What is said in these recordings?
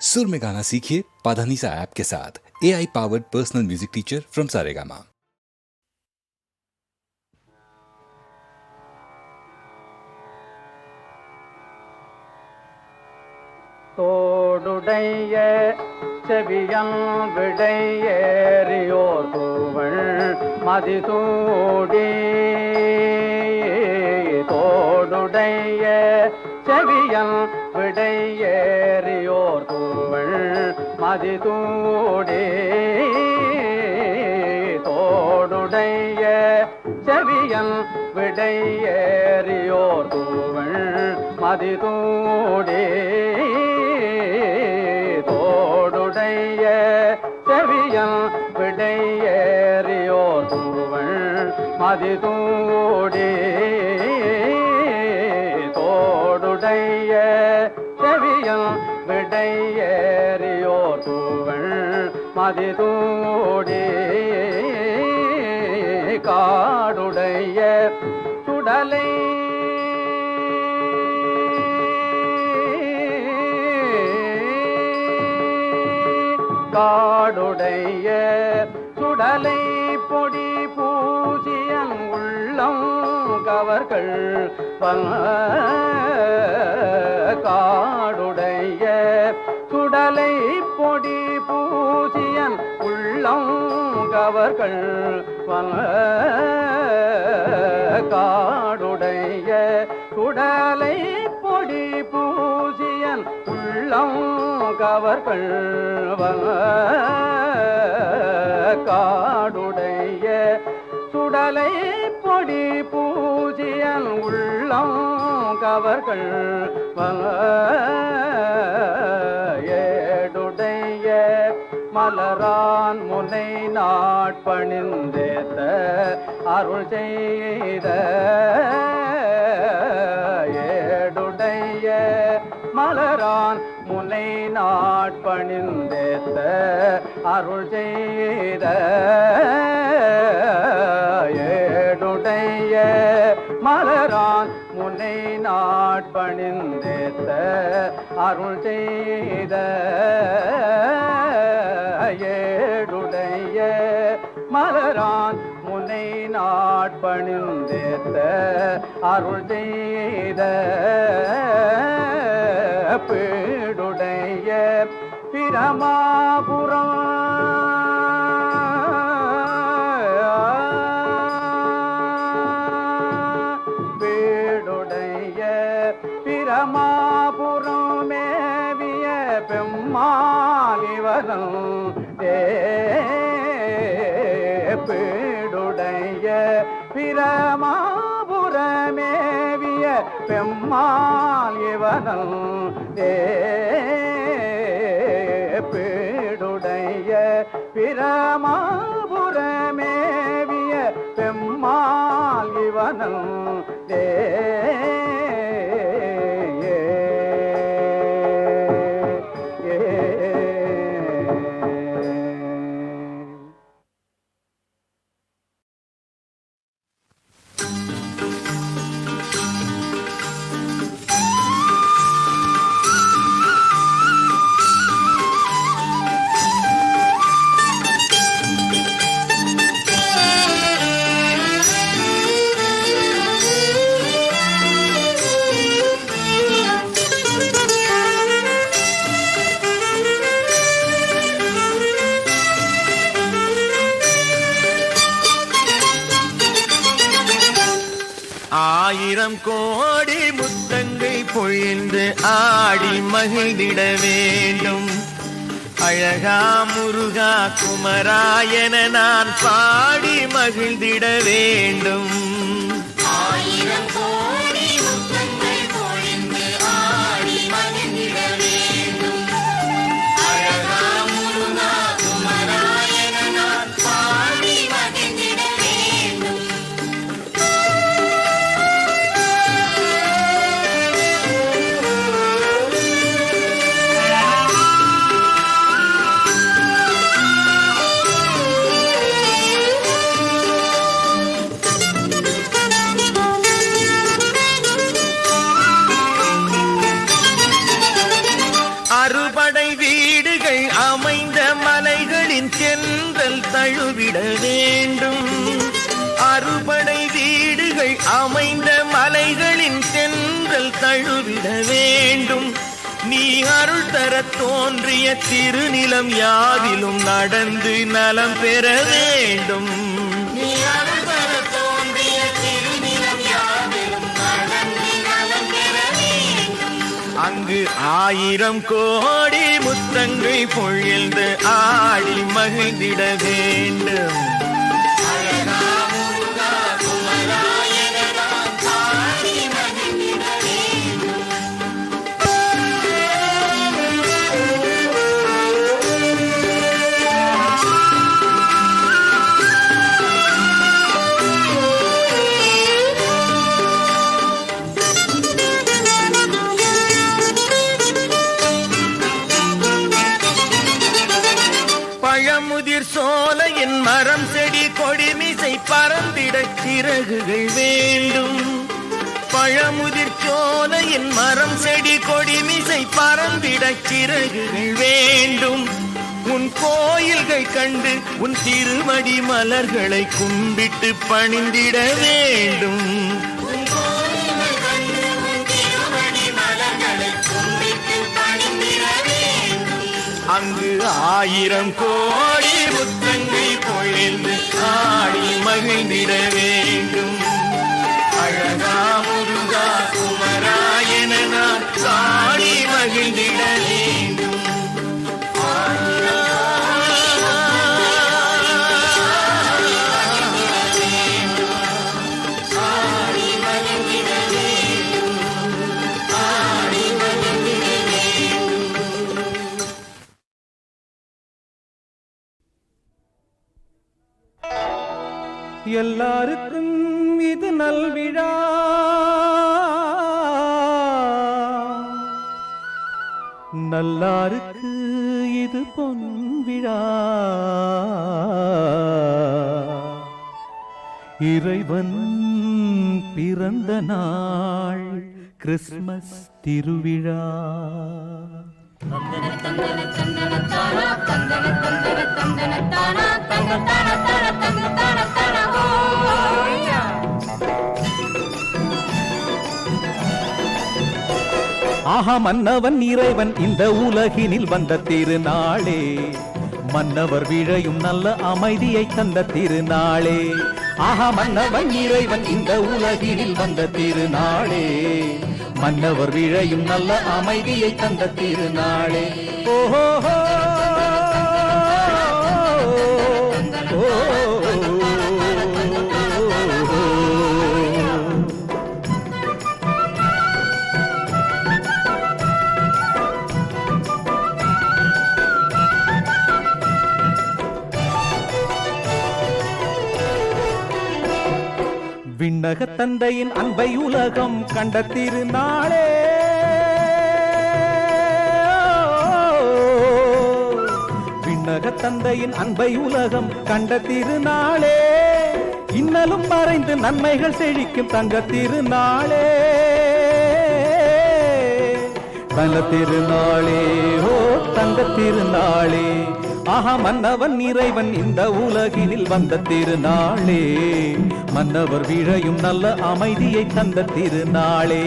सुर में गाना सीखिए पाधानीसा ऐप के साथ A I powered personal music teacher from Saregama தோடுடைய செவியன் விடையேறியோர் தூவள் மதிசூடி தோடுடைய விடை ஏறியோர் தூவள் மதிதூடே. தோடுடைய செவியன் விடை ஏறியோர் தூவள் மதிதூடே. தோடுடைய செவியன் விடை ஏறியோர் தூவள் மதிதூடே. தோடுடைய செவியன் விடையேறியோ தூவள் மதிதூடி காடுடைய சுடலை. காடுடைய சுடலை பொடி அவர்கள் காடுடைய சுடலை பொடி பூஜியன் உள்ளம் கவர்கள் காடுடைய சுடலை பொடி பூஜியன் உள்ளம் கவர்கள் காடுடைய உடலை பொடி பூஜியன் உள்ளம் கவர்கள் ஏடுடைய மலரான் முனை நாட்பணிந்தேத்த அருள் செய்த ஏடுடைய மலரான் நாட்பணிந்தேத்த அருள் செய்த ஏடுடைய மலரான் முனை நாட்பணிந்தேத்த அருள் செய்த ஏடுடைய மலரான் முனை நாட்பணிந்தேத்த அருள் செய்த பீடுடைய பிரமாபுரம் வீடுடைய பிரமாபுரம் மேவிய பெம்மாலிவரம் ஏடுடைய பிரமாபுரமேவிய பெம்மாலிவரம் ஏ பேடுடைய பிரமாபுரமேவிய பெம்மால் இவனும் தே மகிழ்ந்திட வேண்டும். அழகா முருகா குமராயன நான் பாடி மகிழ்ந்திட வேண்டும். அமைந்த மலைகளின் தென்றல் தழுவிட வேண்டும். அறுபடை வீடுகள் அமைந்த மலைகளின் தென்றல் தழுவிட வேண்டும். நீ அருள் தர தோன்றிய திருநிலம் யாவிலும் நடந்து நலம் பெற வேண்டும். நீ அருள் தர தோன்றிய திருநிலம் யாவிலும் நடந்து நலம் பெற வேண்டும். அங்கு ஆயிரம் கோடி முத்தங்கள் பொழிந்து ஆடி மகிழ்ந்திட வேண்டும். சிறகுகள் வேண்டும். உன் கோயில்கள் கண்டு உன் திருமடி மலர்களை கும்பிட்டு பணிந்திட வேண்டும். உன் கோயில்கள் கண்டு உன் திருவடி மலர்களை கும்பிட்டு பணிந்திட வேண்டும். அங்கு ஆயிரம் கோடி முத்தங்கள் பொழிந்து ஆடி மகிழ்ந்திட வேண்டும். அழகா முருகா குமரா என நான் சாடி மகிழ்ந்திட வேண்டும். எல்லாருக்கும் இது நல்விழா. நல்லாருக்கு இது பொன்விழா. இறைவன் பிறந்த நாள் கிறிஸ்மஸ் திருவிழா. ஆஹா மன்னவன் இறைவன் இந்த உலகினில் வந்த திருநாளே. மன்னவர் விழையும் நல்ல அமைதியை தந்த திருநாளே. ஆஹா மன்னவன் இறைவன் இந்த உலகினில் வந்த திருநாளே. மன்னவர் விழையும் நல்ல அமைதியை தந்த திருநாளே. ஓஹோ தந்தையின் அன்பை உலகம் கண்ட திருநாளே. விண்ணக தந்தையின் அன்பை உலகம் கண்ட திருநாளே. இன்னலும் மறைந்து நன்மைகள் செழிக்கும் தங்க திருநாளே. தங்க திருநாளே ஓ தங்க திருநாளே. ஆஹா மன்னவன் இறைவன் இந்த உலகினில் வந்த திருநாளே. மன்னவர் விழையும் நல்ல அமைதியை தந்த திருநாளே.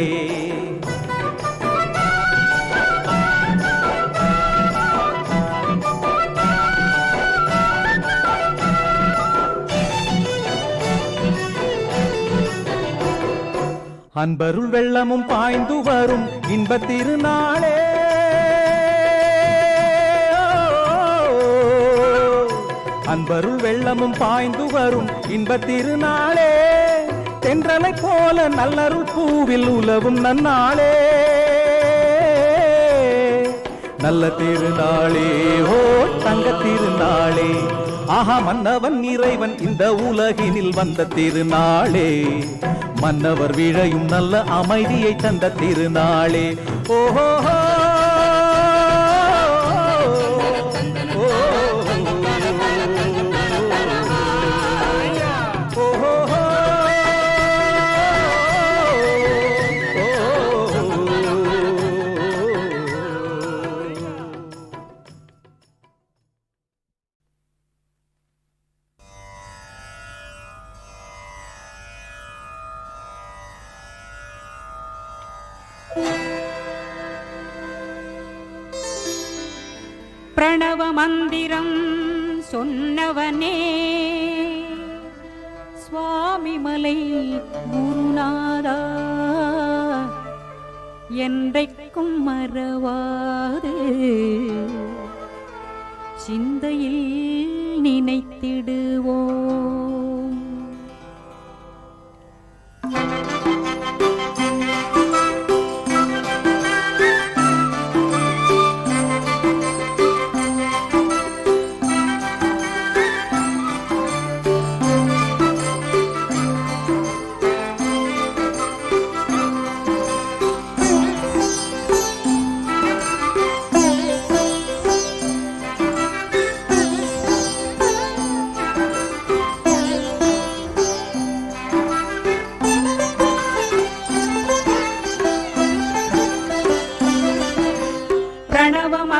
அன்பருள் வெள்ளமும் பாய்ந்து வரும் இன்ப அன்பருள் வெள்ளமும் பாய்ந்து வரும் இன்ப திருநாளே. தென்றலை போல நல்லருள் பூவில் உலவும் நன்னாளே. நல்ல திருநாளே ஓ தங்க திருநாளே. ஆஹா மன்னவன் இறைவன் இந்த உலகினில் வந்த திருநாளே. மன்னவர் விழையும் நல்ல அமைதியை தந்த திருநாளே. ஓஹோ பிரணவ மந்திரம் சொன்னவனே. சுவாமிமலை குருநாதா என்றைக்கும் மறவாது. சிந்தையில்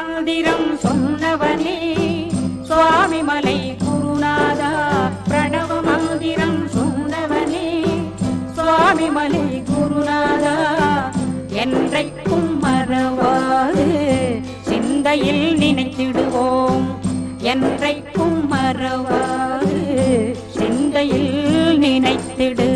மந்திரம் சொன்னவனே. சுவாமி மலை குருநாதா பிரணவ மந்திரம் சொன்னவனே. சுவாமி மலை குருநாதா என்றைக்கும் மறவாது. சிந்தையில் நினைத்திடுவோம் என்றைக்கும் மறவாது. சிந்தையில் நினைத்திடு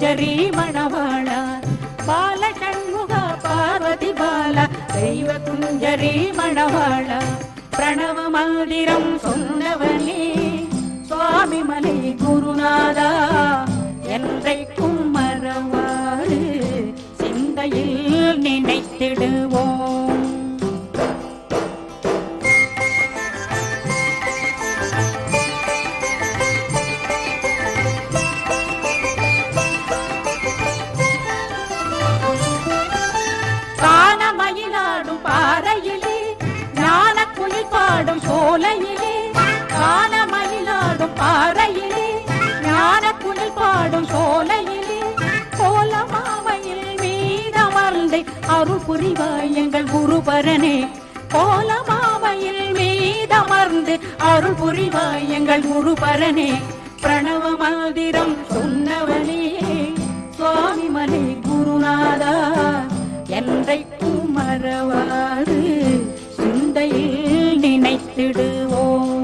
மஞ்சரி மணவாள? பால சண்முக பார்வதி பால? தெய்வ குஞ்சரி மணவாள? பிரணவ மந்திரம் சொன்ன அருள் புரிவாய் எங்கள் குருபரனே. கோலமாமையில் மீதமர்ந்து அருள் புரிவாய் எங்கள் குருபரனே. பிரணவ மந்திரம் சொன்னவனே. சுவாமி மலை குருநாதா என்றைக்கும் மறவாது. சிந்தையில் நினைத்திடுவோம்.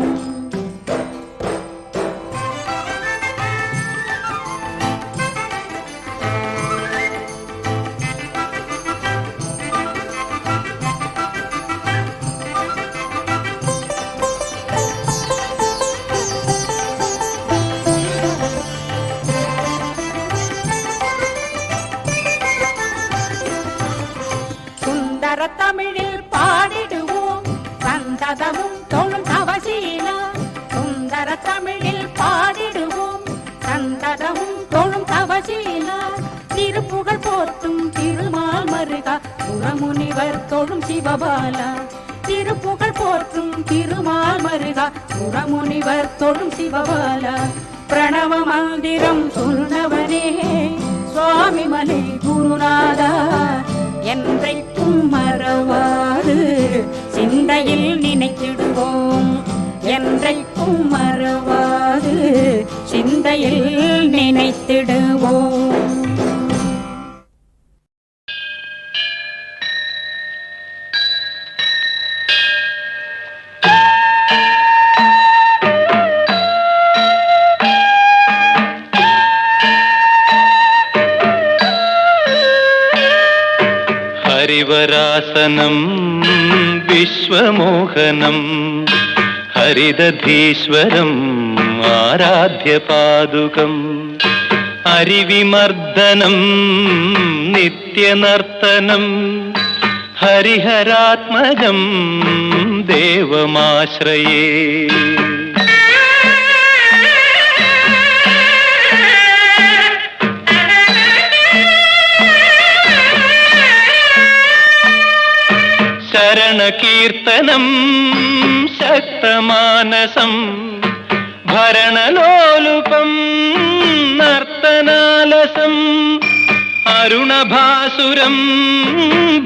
புறமுனிவர் சிவபாலா. திருப்புகழ் போற்றும் திருமால் மருகா. புறமுனிவர் தொழும் சிவபாலா. பிரணவ மந்திரம் சொன்னவனே. சுவாமி மலை குருநாதா. என்றைக்கும் மறவாறு சிந்தையில் நினைத்திடுவோம் ഹരിദധീശ്വരം ആരാധ്യപാദുകം. അരിവിമർദ്ദനം നിത്യനർത്തനം ഹരിഹരാത്മജം ദേവമാശ്രയേ. ശരണകീർത്തനം ശക്തമാനസം ഭരണലോലുപം നർത്തനാലസം അരുണഭാസുരം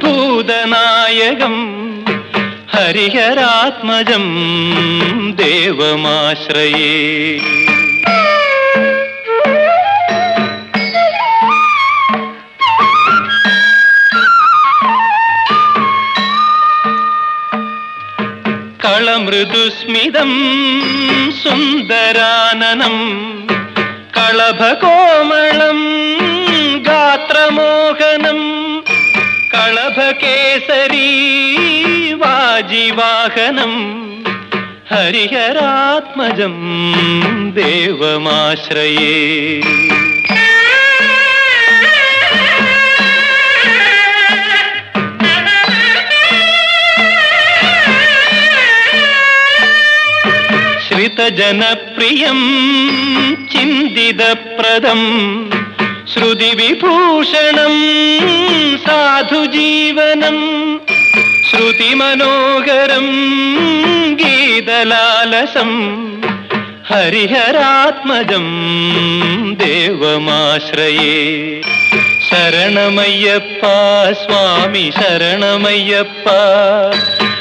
ഭൂതനായകം ഹരിഹരാത്മജം ദേവമാശ്രയേ കളമൃദുസ്മിതം സുന്ദരാനനം. കളഭകോമളം ഗാത്രമോഹനം. കളഭകേസരി വാജിവാഹനം. ഹരിഹരാത്മജം ദേവമാശ്രയേ. ശ്രിതജനപ്രിയം ചിന്തിതപ്രദം. ശ്രുതിവിഭൂഷണം സാധുജീവനം. ശ്രുതിമനോഹരം ഗീതലാലസം. ഹരിഹരാത്മജം ദേവമാശ്രയേ. ശരണമയ്യപ്പ സ്വാമി ശരണമയ്യപ്പ.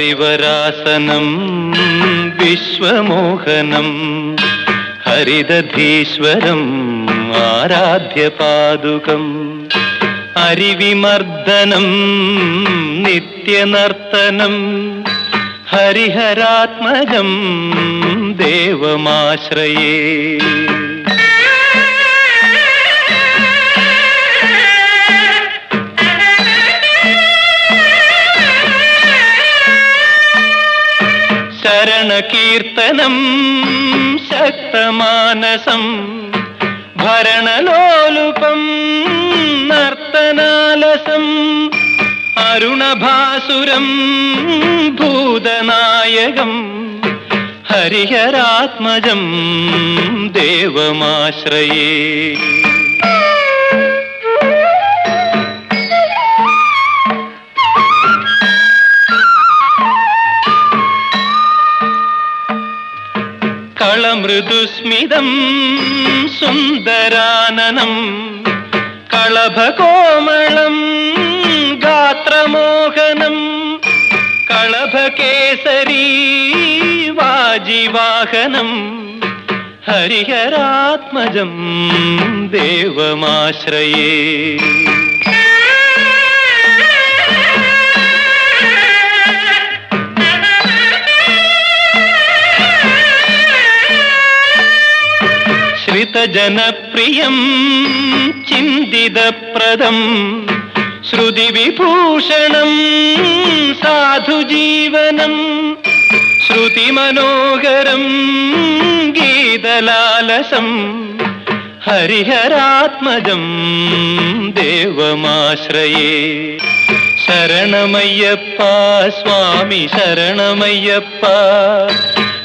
ഹരിവരാസനം വിശ്വമോഹനം ഹരിദധീശ്വരം ആരാധ്യപാദുകം അരിവിമർദ്ദനം നിത്യനർത്തനം ഹരിഹരാത്മജം ദേവമാശ്രയേ. ശരണകീർത്തനം ശക്തമാനസം ഭരണലോലുപം നർത്തനാലസം അരുണഭാസുരം ഭൂതനായകം ഹരിഹരാത്മജം ദേവമാശ്രയേ. കളമൃദുസ്മിതം സുന്ദരാനനം കളഭകോമളം ഗാത്രമോഹനം കളഭകേസരി വാജിവാഹനം ഹരിഹരാത്മജം ദേവമാശ്രയേ. ശ്രിതജനപ്രിയം ചിന്തിതപ്രദം. ശ്രുതിവിഭൂഷണം സാധുജീവനം. ശ്രുതിമനോഹരം ഗീതലാലസം. ഹരിഹരാത്മജം ദേവമാശ്രയേ. ശരണമയ്യപ്പ സ്വാമി ശരണമയ്യപ്പ.